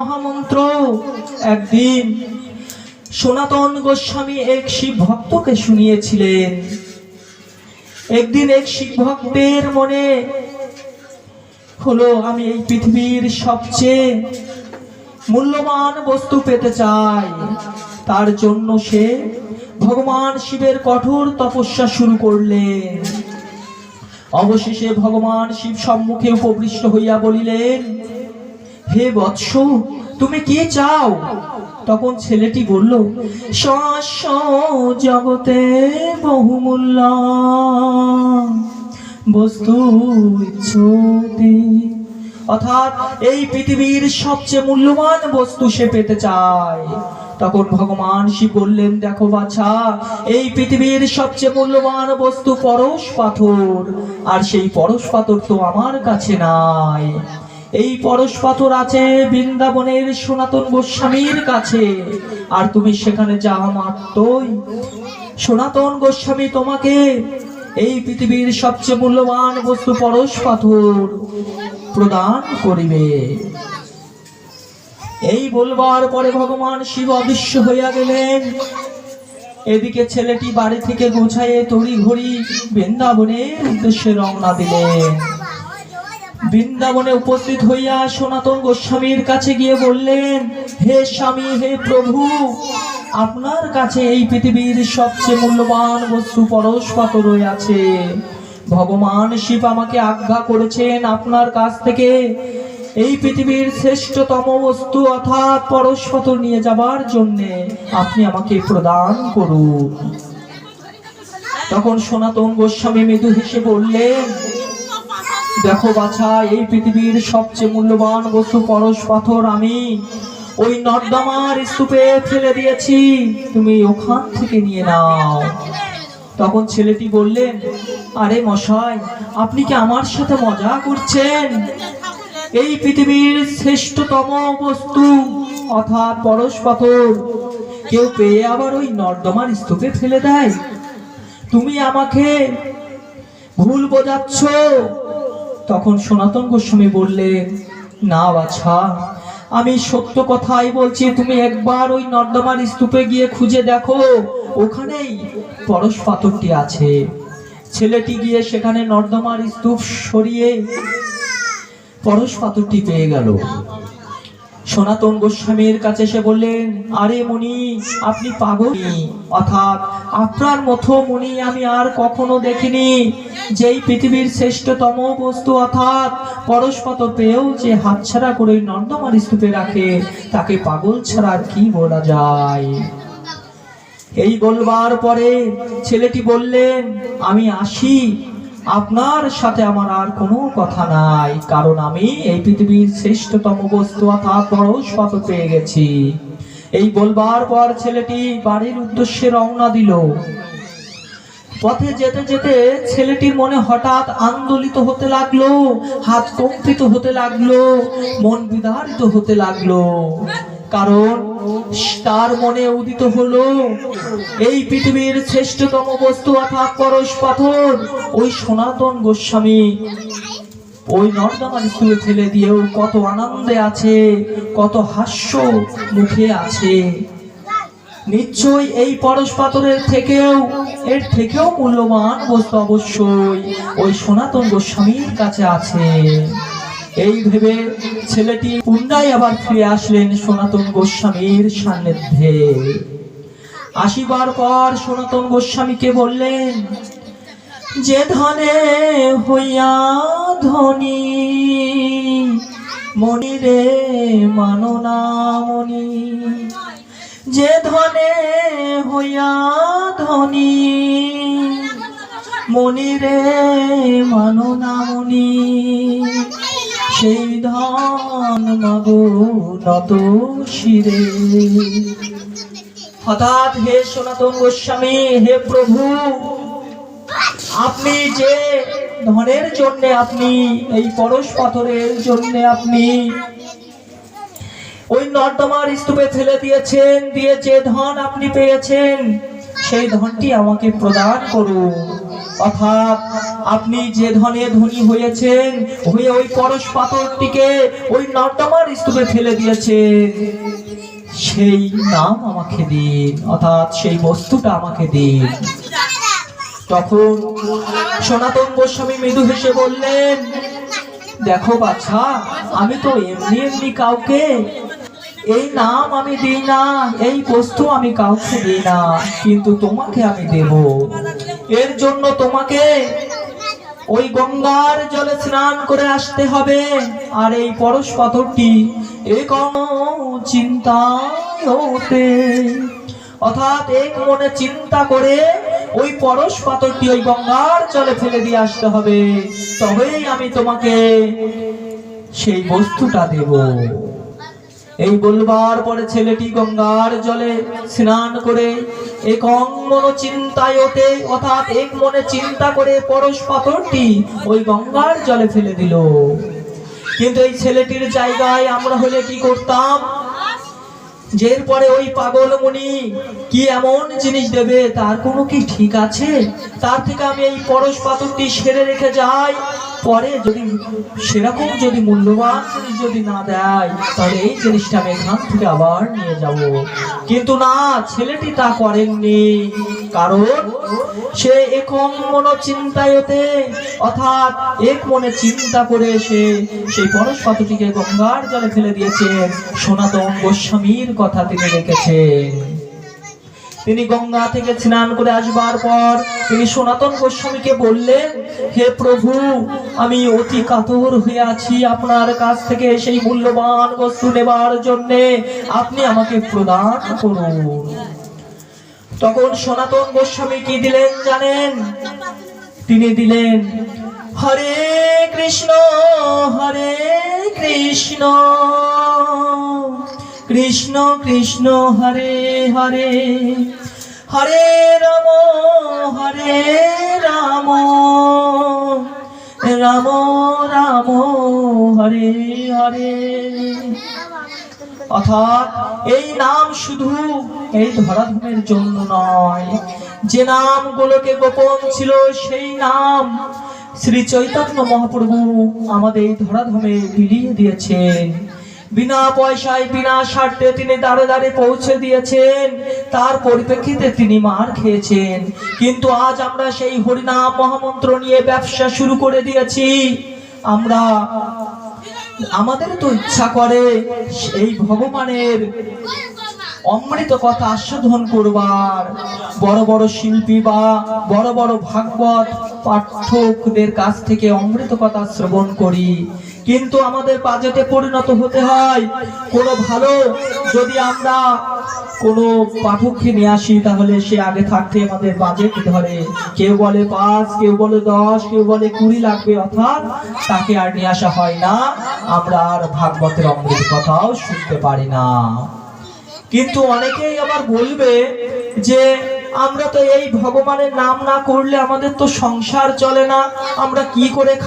মহামন্ত্র। একদিন সনাতন গোস্বামী এক শিব ভক্তকে শুনিয়েছিলেন। একদিন এক শিব ভক্তের মনে হলো, আমি এই পৃথিবীর সবচেয়ে মূল্যবান বস্তু পেতে চাই। তার জন্য সে ভগবান শিবের কঠোর তপস্যা শুরু করলেন। অবশেষে ভগবান শিব সম্মুখে উপবৃষ্ট হইয়া বলিলেন হে বৎস, তুমি কি চাও? তখন ছেলেটি বলল, শস্য জগতে বহুমূল্য বস্তু অর্থাৎ এই পৃথিবীর সবচেয়ে মূল্যবান বস্তু সে পেতে চায়। তখন ভগবান শিব বললেন, দেখো বাছা, এই পৃথিবীর সবচেয়ে মূল্যবান বস্তু পরশ পাথর, আর সেই পরশ পাথর তো আমার কাছে নাই। এই পরশ পাথর আছে বৃন্দাবনের সনাতন গোস্বামীর কাছে। আর তুমি সেখানে যাওয়া মাত্রই সনাতন গোস্বামী তোমাকে এই পৃথিবীর সবচেয়ে মূল্যবান বস্তু পরশ পাথর প্রদান করিবে। এই বলবার পরে ভগবান শিব অদৃশ্য হইয়া গেলেন। এদিকে ছেলেটি বাড়ি থেকে গোছাইয়ে তড়ি ঘড়ি বৃন্দাবনের উদ্দেশ্যে রওনা দিলেন। বৃন্দাবনে উপস্থিত হইয়া সনাতন গোস্বামীর কাছে গিয়ে বললেন, হে স্বামী, হে প্রভু, আপনার কাছে এই পৃথিবীর সবচেয়ে মূল্যবান বস্তু পরশ পাথর ভগবান শিব আমাকে আজ্ঞা করেছেন আপনার কাছ থেকে এই পৃথিবীর শ্রেষ্ঠতম বস্তু অর্থাৎ পরশ নিয়ে যাবার জন্য আপনি আমাকে প্রদান করুন। তখন সনাতন গোস্বামী মৃদু হেসে বললেন দেখো বাছা, এই পৃথিবীর সবচেয়ে মূল্যবান বস্তু পরশ পাথর আমি। ওই নর্দমার স্তূপে ফেলে দিয়েছি। তুমি ওখান থেকে নিয়ে নাও। তখন ছেলেটি বললেন, আরে মশাই, আপনি কি আমার সাথে মজা করছেন? এই পৃথিবীর শ্রেষ্ঠতম বস্তু অর্থাৎ পরশ পাথর। কেউ পেয়ে আবার ওই নর্দমার স্তূপে ফেলে দেয়। তুমি আমাকে ভুল বোঝাচ্ছ। তখন সনাতন গোস্বামী বললেন না, বাছা, আমি সত্য কথাই বলছি। তুমি একবার ওই নর্দমার স্তূপে গিয়ে খুঁজে দেখো, ওখানেই পরশ পাথরটি আছে। ছেলেটি গিয়ে সেখানে নর্দমার স্তূপ সরিয়ে পরশ পাথরটি পেয়ে গেল। সনাতন গোস্বামীর কাছে এসে বললেন, আরে মুনি, আপনি পাগল অর্থাৎ, আপনার মতো মুনি আমি আর কখনো দেখিনি। যেই পৃথিবীর শ্রেষ্ঠতম বস্তু, অর্থাৎ পরশ পাথর পেয়েও যে হাতছাড়া করে নর্দমার স্তূপে রাখে, তাকে পাগল ছাড়া আর কি বলা যায়? এই বলবার পরে ছেলেটি বললেন, আমি আসি। আপনার সাথে আমার আর কোনো কথা নাই, কারণ আমি এই পৃথিবীর শ্রেষ্ঠতম বস্তু, অর্থাৎ পরশ পাথর পেয়ে গেছি। এই বলবার পর ছেলেটি বাড়ির উদ্দেশ্যে রওনা দিল। পথে যেতে যেতে ছেলেটির মনে হঠাৎ আন্দোলিত হতে লাগল, হাত কম্পিত হতে লাগল, মন বিদারিত হতে লাগল। কারণ তার মনে উদিত হলো, এই পৃথিবীর শ্রেষ্ঠতম বস্তু অর্থাৎ পরশ পাথর, ওই সনাতন গোস্বামী। ওই নর্দমার স্কুলে ফেলে দিয়েও কত আনন্দে আছে, কত হাস্য মুখে আছে। নিশ্চয়ই এই পরশ পাথরের থেকেও, এর থেকেও মূল্যবান বস্তু অবশ্যই ওই সনাতন গোস্বামীর কাছে আছে। এই ভেবে ছেলেটি পুনরায় আবার ফিরে আসলেন সনাতন গোস্বামীর সান্নিধ্যে। আসিবার পর সনাতন গোস্বামীকে বললেন, যে ধনে হইয়া ধনী মানো না মনি যে ধনে হইয়া ধনী মানো না মনি সেই ধন মাগো নত শিরে। হঠাৎ হে সনাতন গোস্বামী, হে প্রভু, আপনি যে ধনের জন্য আপনি, এই পরশ পাথরের জন্য আপনি ওই নর্দমার স্তূপে ফেলে দিয়েছেন, দিয়ে যে ধন আপনি পেয়েছেন, সেই ধনটি আমাকে প্রদান করুন। অর্থাৎ আপনি যে ধনে ধনী হয়েছেন, হয়ে ওই পরশ পাথরটিকে ওই নর্দমার স্তূপে ফেলে দিয়েছেন। সেই নাম আমাকে দিন, অর্থাৎ সেই বস্তুটা আমাকে দিন। তখন সনাতন গোস্বামী মৃদু হেসে বললেন, দেখো বাছা, আমি তো এমনি এমনি কাউকে এই নাম আমি দিই না, এই বস্তু আমি কাউকে দিই না, কিন্তু তোমাকে আমি দেব। এর জন্য তোমাকে ওই গঙ্গার জলে স্নান করে আসতে হবে। আর এই পরশ পাথরটি চিন্তায় হতে। অর্থাৎ এক মনে চিন্তা করে ওই পরশ পাথরটি ওই গঙ্গার জলে ফেলে দিয়ে আসতে হবে। তবেই আমি তোমাকে সেই বস্তুটা দেব। এই বলবার পরে ছেলেটি গঙ্গার জলে স্নান করে এক চিন্তায় ওঠে, অর্থাৎ এক মনে চিন্তা করে পরশ পাথরটি ওই গঙ্গার জলে ফেলে দিল। কিন্তু এই ছেলেটির জায়গায় আমরা হলে কি করতাম? যে পরে ওই পাগল মুনি কি এমন জিনিস দেবে, তার কোনো কি ঠিক আছে? তার থেকে আমি এই পরশ পাথরটি সেরে রেখে যাই। পরে যদি সেরকম যদি মূল্যবান জিনিস যদি না দেয়, তাহলে এই জিনিসটা আমি এখান থেকে আবার নিয়ে যাব। কিন্তু না, ছেলেটি তা করেননি। কারণ সে একম মন চিন্তায়তে অর্থাৎ এক মনে চিন্তা করে সে সেই পরশ গঙ্গার জলে ফেলে দিয়েছে। সনাতন গোস্বামীর কথা তিনি রেখেছেন। তিনি গঙ্গা থেকে স্নান করে আসবার পর তিনি সনাতন গোস্বামীকে বললেন, হে প্রভু, আমি অতি কাতর হয়ে আছি আপনার কাছ থেকে সেই মূল্যবান বস্তু নেবার জন্য। আপনি আমাকে প্রদান করুন। তখন সনাতন গোস্বামী কি দিলেন জানেন? তিনি দিলেন, হরে কৃষ্ণ হরে কৃষ্ণ। কৃষ্ণ কৃষ্ণ, হরে হরে। হরে রাম হরে রাম। রাম রাম, হরে হরে। অর্থাৎ এই নাম শুধু এই ধরাধমের জন্য নয়। যে নামগুলোকে গোপন ছিল, সেই নাম শ্রী চৈতন্য মহাপ্রভু আমাদের ধরাধমে বিলিয়ে দিয়েছেন। বিনা পয়সায়, বিনা স্বার্থে তিনি দাঁড়ে দাঁড়ে পৌঁছে দিয়েছেন। তার পরিপ্রেক্ষিতে তিনি মার খেয়েছেন। কিন্তু আজ আমরা সেই হরিনাম মহামন্ত্র নিয়ে ব্যবসা শুরু করে দিয়েছি। আমরা, আমাদের তো ইচ্ছা করে এই ভগবানের অমৃত কথা আস্বাদন করবার। বড় বড় শিল্পী বা বড় বড় ভাগবত পাঠকদের কাছ থেকে অমৃত কথা শ্রবণ করি। কিন্তু আমাদের বাজেটে পরিণত হতে হয়। কোনো ভালো যদি আমরা কোনো পাঠককে নিয়ে আসি, তাহলে সে আগে থাকতে আমাদের বাজেট ধরে কেউ বলে পাঁচ, কেউ বলে দশ, কেউ বলে কুড়ি লাগবে, অর্থাৎ তাকে আর নিয়ে আসা হয় না। আমরা আর ভাগবতের অমৃত কথাও শুনতে পারি না। কিন্তু অনেকেই আবার বলবে যে, আমরা তো এই ভগবানের নাম না করলে আমাদের তো সংসার চলে না। আমরা কি করে খাব?